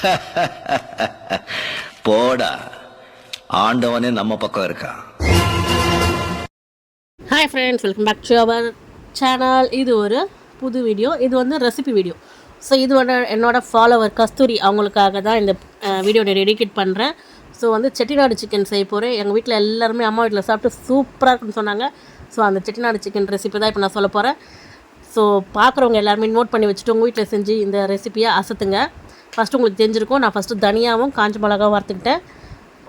போடா. ஆண்டவனே நம்ம பக்கம் இருக்கான் hi friends welcome back to our channel இது ஒரு புது வீடியோ இது வந்து ரெசிபி வீடியோ ஸோ இது வந்து என்னோடய ஃபாலோவர் கஸ்தூரி அவங்களுக்காக தான் இந்த வீடியோ நான் டெடிகேட் பண்ணுறேன் ஸோ வந்து செட்டிநாடு சிக்கன் செய்ய போகிறேன் எங்கள் வீட்டில் எல்லாருமே அம்மா வீட்டில் சாப்பிட்டு சூப்பராக இருக்குன்னு சொன்னாங்க. ஸோ அந்த செட்டிநாடு சிக்கன் ரெசிபி தான் இப்போ நான் சொல்ல போகிறேன் ஸோ பார்க்குறவங்க எல்லாருமே நோட் பண்ணி வச்சுட்டு உங்கள் வீட்டில் செஞ்சு இந்த ரெசிபியை அசத்துங்க. ஃபஸ்ட்டு உங்களுக்கு தெரிஞ்சிருக்கும். நான் ஃபஸ்ட்டு தனியாகவும் காஞ்ச மிளகாவும் வறுத்துக்கிட்டேன்.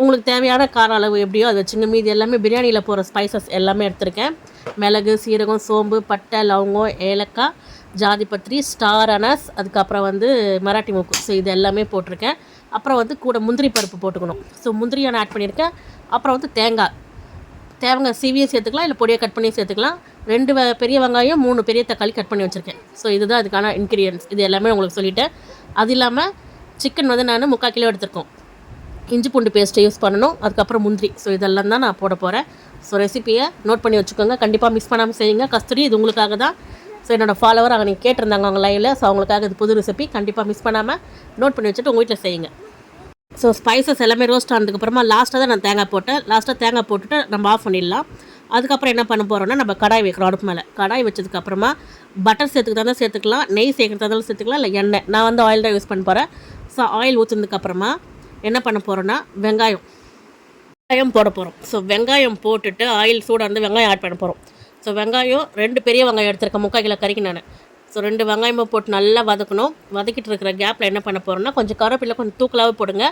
உங்களுக்கு தேவையான கார அளவு எப்படியோ அதை வச்சுங்க. மீதி எல்லாமே பிரியாணியில் போகிற ஸ்பைசஸ் எல்லாமே எடுத்திருக்கேன். மிளகு சீரகம் சோம்பு பட்டை லவங்கம் ஏலக்காய் ஜாதிபத்திரி ஸ்டார் அனஸ் அதுக்கப்புறம் வந்து மராட்டி மூக்கு. ஸோ இது எல்லாமே போட்டிருக்கேன். அப்புறம் வந்து கூட முந்திரி பருப்பு போட்டுக்கணும். ஸோ முந்திரி நான் ஆட் பண்ணியிருக்கேன். அப்புறம் வந்து தேங்காய். தேங்காய் சீவியும் சேர்த்துக்கலாம் இல்லை பொடியை கட் பண்ணி சேர்த்துக்கலாம். ரெண்டு பெரிய வெங்காயம் மூணு பெரிய தக்காளி கட் பண்ணி வச்சுருக்கேன். ஸோ இதுதான் அதுக்கான இன்க்ரீடியன்ஸ் இது எல்லாமே உங்களுக்கு சொல்லிட்டேன். அது இல்லாமல் சிக்கன் வந்து நான் முக்கால் கிலோ எடுத்திருக்கோம். இஞ்சி பூண்டு பேஸ்ட்டை யூஸ் பண்ணணும். அதுக்கப்புறம் முந்திரி. ஸோ இதெல்லாம் தான் நான் போட போகிறேன் ஸோ ரெசிப்பியை நோட் பண்ணி வச்சுக்கோங்க. கண்டிப்பாக மிஸ் பண்ணாமல் செய்யுங்க. கஸ்தூரி இது உங்களுக்காக தான். ஸோ என்னோடய ஃபாலோவர் அவங்க நீங்கள் கேட்டிருந்தாங்க அவங்க லைவில் ஸோ அவங்களுக்காக இது புது ரெசிபி கண்டிப்பாக மிஸ் பண்ணாமல் நோட் பண்ணி வச்சுட்டு உங்கள் வீட்டில் செய்யுங்க. ஸோ ஸ்பைசஸ் எல்லாமே ரோஸ்ட் ஆனதுக்கப்புறமா லாஸ்ட்டாக தான் நான் தேங்காய் போட்டேன். லாஸ்ட்டாக தேங்காய் போட்டுட்டு நம்ம ஆஃப் பண்ணிடலாம். அதுக்கப்புறம் என்ன பண்ண போகிறோம்னா நம்ம கடாய் வைக்கிறோம் அடுப்பு மேலே. கடாய் வச்சதுக்கப்புறமா பட்டர் சேர்த்துக்கிட்டு தான் சேர்த்துக்கலாம் நெய் சேர்க்குறதா இருந்தாலும் சேர்த்துக்கலாம் இல்லை எண்ணெய். நான் வந்து ஆயில் தான் யூஸ் பண்ண போகிறேன் ஸோ ஆயில் ஊற்றுனதுக்கப்புறமா என்ன பண்ண போகிறோன்னா வெங்காயம். வெங்காயம் போட போகிறோம் ஸோ வெங்காயம் போட்டுட்டு ஆயில் சூடாக இருந்து வெங்காயம் ஆட் பண்ண போகிறோம் ஸோ வெங்காயம் ரெண்டு பெரிய வெங்காயம் எடுத்திருக்கேன். முக்கால் கிலோ கறிக்கு நான். ஸோ ரெண்டு வெங்காயமும் போட்டு நல்லா வதக்கணும். வதக்கிட்டு இருக்கிற கேப்பில் என்ன பண்ண போகிறோம்னா கொஞ்சம் கருவேப்பிலை கொஞ்சம் தூக்கலாகவே போடுங்க.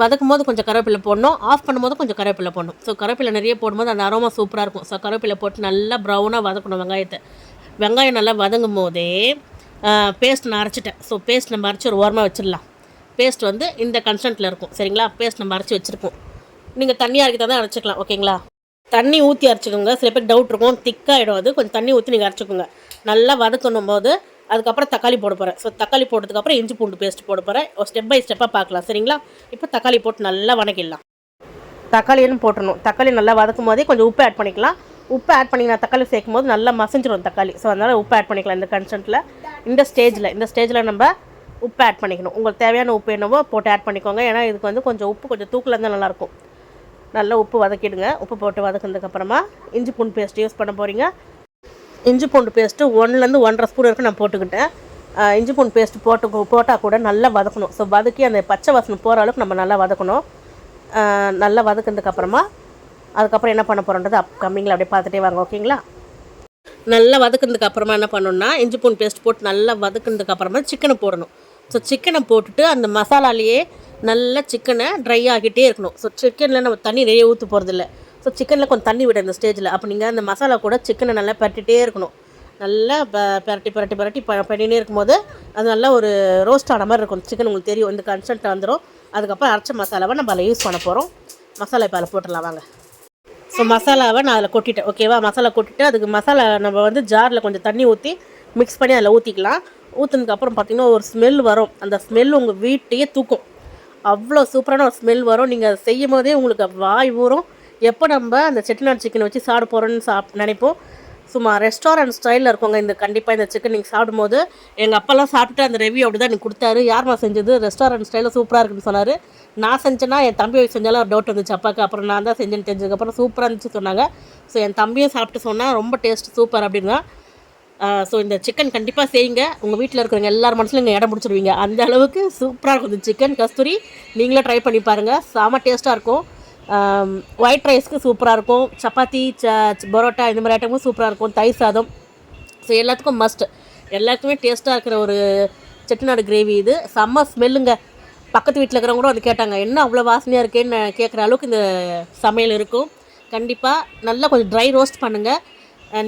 வதக்கும் போது கொஞ்சம் கருவேப்பிலை போடணும். ஆஃப் பண்ணும்போது கொஞ்சம் கருவேப்பிலை போடணும். ஸோ கருவேப்பிலை நிறைய போடும்போது அந்த அரோமா சூப்பராக இருக்கும். ஸோ கருவேப்பிலை போட்டு நல்லா ப்ரௌனாக வதக்கணும் வெங்காயத்தை. வெங்காயம் நல்லா வதங்கும் போதே பேஸ்ட் நான் அரைச்சிட்டேன். ஸோ பேஸ்ட் நம்ம அரைச்சி ஒரு ஓரமாக வச்சிடலாம். பேஸ்ட் வந்து இந்த கன்ஸ்டன்ட்டில் இருக்கும். சரிங்களா? பேஸ்ட் நம்ம அரைச்சி வச்சுருக்கோம். நீங்கள் தண்ணியாக அரைக்கிறதா தான் அரைச்சிக்கலாம். ஓகேங்களா தண்ணி ஊற்றி அரைச்சிக்கோங்க. சில பேர் டவுட் இருக்கும். திக்காகிடும் அது. கொஞ்சம் தண்ணி ஊற்றி நீங்கள் அரைச்சிக்கோங்க. நல்லா வதக்கணும் போது அதுக்கப்புறம் தக்காளி போட போகிறேன் ஸோ தக்காளி போட்டதுக்கப்புறம் இஞ்சி பூண்டு பேஸ்ட் போட போகிறேன் ஸ்டெப் பை ஸ்டெப்பாக பார்க்கலாம். சரிங்களா? இப்போ தக்காளி போட்டு நல்லா வதக்கிடலாம் தக்காளியும் போட்டுடணும். தக்காளி நல்லா வதக்கும் போதே கொஞ்சம் உப்பு ஆட் பண்ணிக்கலாம். உப்பு ஆட் பண்ணிக்கலாம் தக்காளி சேர்க்கும் போது நல்லா மசஞ்சிடும் தக்காளி. ஸோ அதனால் உப்பு ஆட் பண்ணிக்கலாம் இந்த கன்சென்ட்டில் இந்த ஸ்டேஜில் இந்த ஸ்டேஜில் நம்ம உப்பு ஆட் பண்ணிக்கணும். உங்களுக்கு தேவையான உப்பு என்னவோ போட்டு ஆட் பண்ணிக்கோங்க. ஏன்னா இதுக்கு வந்து கொஞ்சம் உப்பு கொஞ்சம் தூக்கில் இருந்தால் நல்லாயிருக்கும். நல்லா உப்பு வதக்கிடுங்க. உப்பு போட்டு வதக்கினதுக்கப்புறமா இஞ்சி பூண்டு பேஸ்ட் யூஸ் பண்ண போகிறீங்க இஞ்சி பூண்டு பேஸ்ட்டு ஒன்றுலேருந்து ஒன்றரை ஸ்பூன் வரைக்கும் நான் போட்டுக்கிட்டேன். இஞ்சி பூண்டு பேஸ்ட் போட்டு போட்டால் கூட நல்லா வதக்கணும். ஸோ வதக்கி அந்த பச்சை வாசனை போகிற அளவுக்கு நம்ம நல்லா வதக்கணும். நல்லா வதக்குனதுக்கப்புறமா அதுக்கப்புறம் என்ன பண்ண போகிறோன்றது அப் கம்மிங்கில் அப்படியே பார்த்துட்டே வாங்க ஓகேங்களா? நல்லா வதக்குனதுக்கு அப்புறமா என்ன பண்ணணும்னா இஞ்சி பூண்டு பேஸ்ட் போட்டு நல்லா வதக்குனதுக்கு அப்புறமா சிக்கனை போடணும். ஸோ சிக்கனை போட்டுட்டு அந்த மசாலாலேயே நல்லா சிக்கனை ட்ரை ஆகிட்டே இருக்கணும். ஸோ சிக்கனில் நம்ம தண்ணி நிறைய ஊற்ற போகிறதில்ல ஸோ சிக்கனில் கொஞ்சம் தண்ணி விட இந்த ஸ்டேஜில் அப்போ நீங்கள் அந்த மசாலா கூட சிக்கனை நல்லா பரட்டிகிட்டே இருக்கணும். நல்லா பரட்டி பரட்டி பரட்டி ப பண்ணினே இருக்கும்போது அது நல்லா ஒரு ரோஸ்ட் ஆன மாதிரி இருக்கும். சிக்கன் உங்களுக்கு தெரியும். இந்த கன்சென்ட் வந்துடும் அதுக்கப்புறம் அரைச்ச மசாலாவை நம்ம அதில் யூஸ் பண்ண போகிறோம் மசாலா இப்போ அதில் போட்டுடலாம். வாங்க. ஸோ மசாலாவை நான் அதில் கொட்டிட்டேன். ஓகேவா மசாலா கொட்டிட்டு அதுக்கு மசாலா நம்ம வந்து ஜாரில் கொஞ்சம் தண்ணி ஊற்றி மிக்ஸ் பண்ணி அதில் ஊற்றிக்கலாம் ஊற்றுனதுக்கப்புறம் பார்த்தீங்கன்னா ஒரு ஸ்மெல் வரும். அந்த ஸ்மெல் உங்கள் வீட்டையே தூக்கும். அவ்வளோ சூப்பரான ஒரு ஸ்மெல் வரும். நீங்கள் அதை செய்யும் போதே உங்களுக்கு வாய் ஊறும். எப்போ நம்ம அந்த செட்டிநாடு சிக்கனை வச்சு சாப்பிட போகிறோன்னு சாப் நினைப்போம். சும்மா ரெஸ்டாரண்ட் ஸ்டைலில் இருக்கவங்க இந்த கண்டிப்பாக இந்த சிக்கன் நீங்கள் சாப்பிடும்போது எங்கள் அப்பெல்லாம் சாப்பிட்டு அந்த ரெவ்யூ அப்படி தான் எனக்கு கொடுத்தாரு. யார்மா செஞ்சது? ரெஸ்டாரண்ட் ஸ்டைலில் சூப்பராக இருக்குன்னு சொன்னார். நான் செஞ்சேன்னா என் தம்பி வைக்க செஞ்சாலும் ஒரு டவுட் வந்துச்சு. அப்பாவுக்கு அப்புறம் நான் தான் செஞ்சேன்னு தெரிஞ்சதுக்கப்புறம் சூப்பராக இருந்துச்சு சொன்னாங்க. ஸோ என் தம்பியும் சாப்பிட்டு சொன்னால் ரொம்ப டேஸ்ட் சூப்பர் அப்படின்னா ஸோ இந்த சிக்கன் கண்டிப்பாக செய்யுங்க. உங்கள் வீட்டில் இருக்கிறவங்க எல்லார் மனசுலையும் இங்கே இடம் பிடிச்சிருவீங்க. அந்த அளவுக்கு சூப்பராக இருக்கும் இந்த சிக்கன் கஸ்தூரி நீங்களே ட்ரை பண்ணி பாருங்கள் செம டேஸ்ட்டாக இருக்கும். ஒயிட் ரைஸ்க்கு சூப்பராக இருக்கும். சப்பாத்தி ச பரோட்டா இந்த மாதிரி ஐட்டமும் சூப்பராக இருக்கும். தயிர் சாதம். ஸோ எல்லாத்துக்கும் மஸ்ட் எல்லாத்துக்குமே டேஸ்ட்டாக இருக்கிற ஒரு செட்டிநாடு கிரேவி இது. செம்ம ஸ்மெல்லுங்க பக்கத்து வீட்டில் இருக்கிறவங்க கூட வந்து கேட்டாங்க என்ன அவ்வளோ வாசனையாக இருக்கேன்னு கேட்குற அளவுக்கு இந்த சமையல் இருக்கும். கண்டிப்பாக நல்லா கொஞ்சம் ட்ரை ரோஸ்ட் பண்ணுங்கள்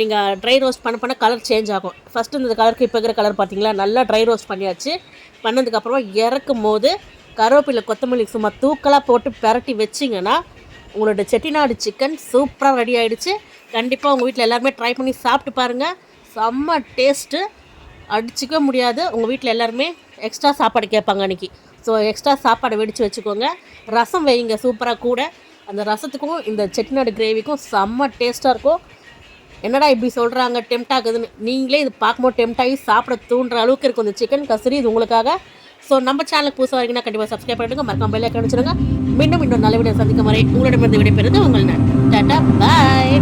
நீங்கள் ட்ரை ரோஸ்ட் பண்ண பண்ண கலர் சேஞ்ச் ஆகும். ஃபஸ்ட்டு இந்த கலருக்கு இப்போ இருக்கிற கலர் பார்த்தீங்களா நல்லா ட்ரை ரோஸ்ட் பண்ணியாச்சு. பண்ணதுக்கப்புறமா இறக்கும் போது கருவேப்பிலை கொத்தமல்லி சும்மா தூக்கலாக போட்டு பெரட்டி வச்சிங்கன்னா உங்களோட செட்டிநாடு சிக்கன் சூப்பராக ரெடி ஆகிடுச்சு கண்டிப்பாக உங்கள் வீட்டில் எல்லாருமே ட்ரை பண்ணி சாப்பிட்டு பாருங்கள் செம்ம டேஸ்ட்டு அடிச்சிக்க முடியாது. உங்கள் வீட்டில் எல்லாருமே எக்ஸ்ட்ரா சாப்பாடு கேட்பாங்க அன்றைக்கி ஸோ எக்ஸ்ட்ரா சாப்பாடை வெடித்து வச்சுக்கோங்க. ரசம் வைங்க சூப்பராக கூட. அந்த ரசத்துக்கும் இந்த செட்டிநாடு கிரேவிக்கும் செம்ம டேஸ்ட்டாக இருக்கும். என்னடா இப்படி சொல்கிறாங்க டெம்ட் ஆகுதுன்னு. நீங்களே இது பார்க்கும்போது டெம்ட் ஆகி சாப்பிட தூண்டுற அளவுக்கு இருக்கும் இந்த சிக்கன் கசரி. இது உங்களுக்காக ஸோ நம்ம சேனலுக்கு புதுசாக வரீங்கன்னா கண்டிப்பாக சப்ஸ்கிரைப் பண்ணிடுங்க. மறக்காம பெல்லை கணிச்சிருங்க மீண்டும் இன்னொரு நல்ல வீடியோ சந்திக்கும் வரை உங்களிடமிருந்து விடைபெறுது உங்கள் டாட்டா பாய்